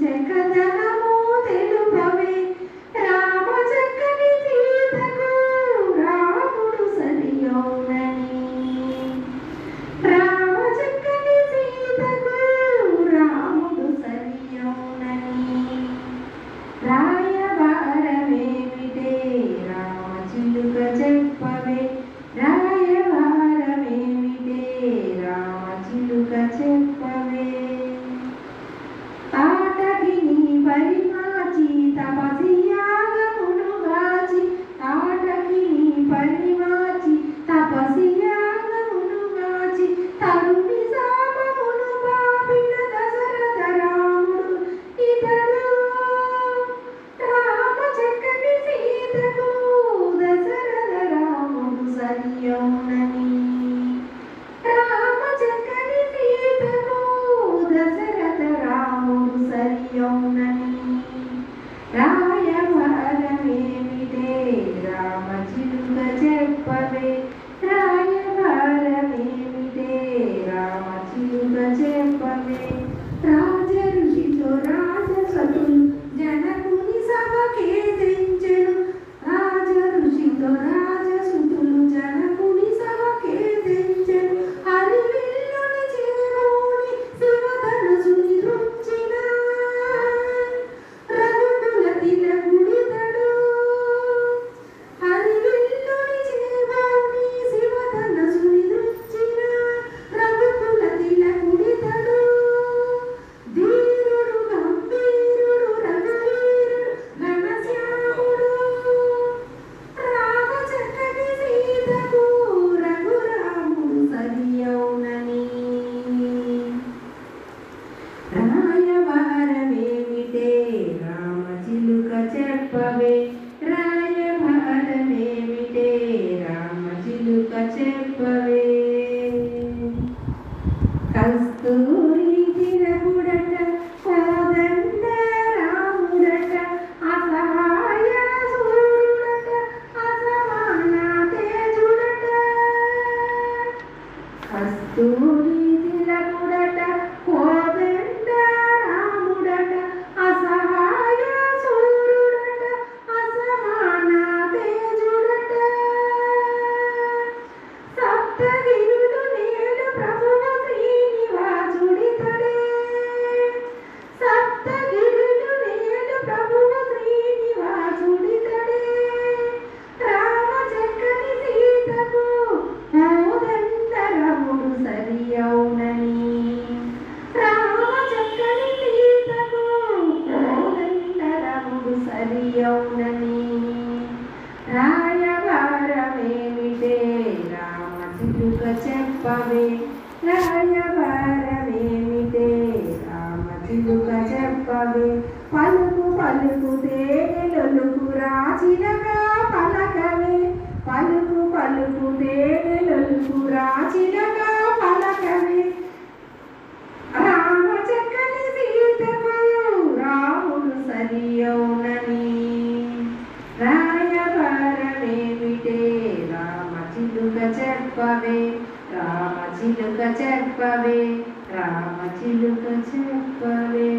Take that கஸ்தூரி చెప్పవే రహస్యభారమేమితే రామ చిలుక చెప్పవే. పలుకు పలుకు తేనెలొలుకు రాచినగా పలకవే. పలుకు పలుకు తేనెలొలుకు రాచిన చెప్పవే రామ చిలుక చెప్పవే రామ చిలుక చెప్పవే